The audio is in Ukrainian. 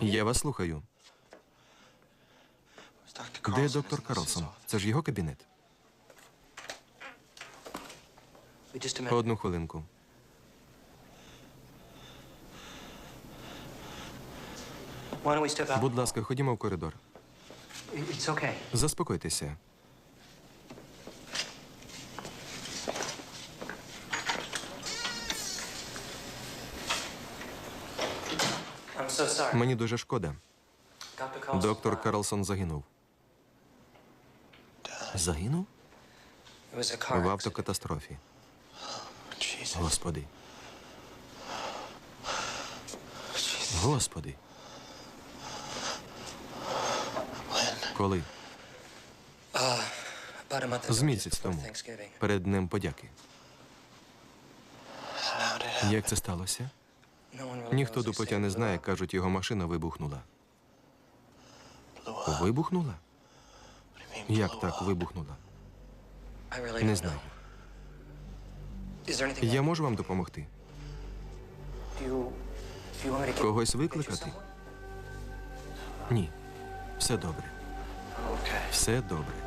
Я вас слухаю. Де доктор Карлсон? Це ж його кабінет. Одну хвилинку. Будь ласка, ходімо в коридор. Заспокойтеся. Мені дуже шкода. Доктор Карлсон загинув. Загинув? В автокатастрофі. Господи. Господи. Коли? Ago, З місяць тому. Перед Днем подяки. Як це сталося? Ніхто до exactly не знає, кажуть, його машина вибухнула. Вибухнула? Як так вибухнула? Не знаю. Я можу вам допомогти? Когось викликати? Ні. Все добре. Все добре.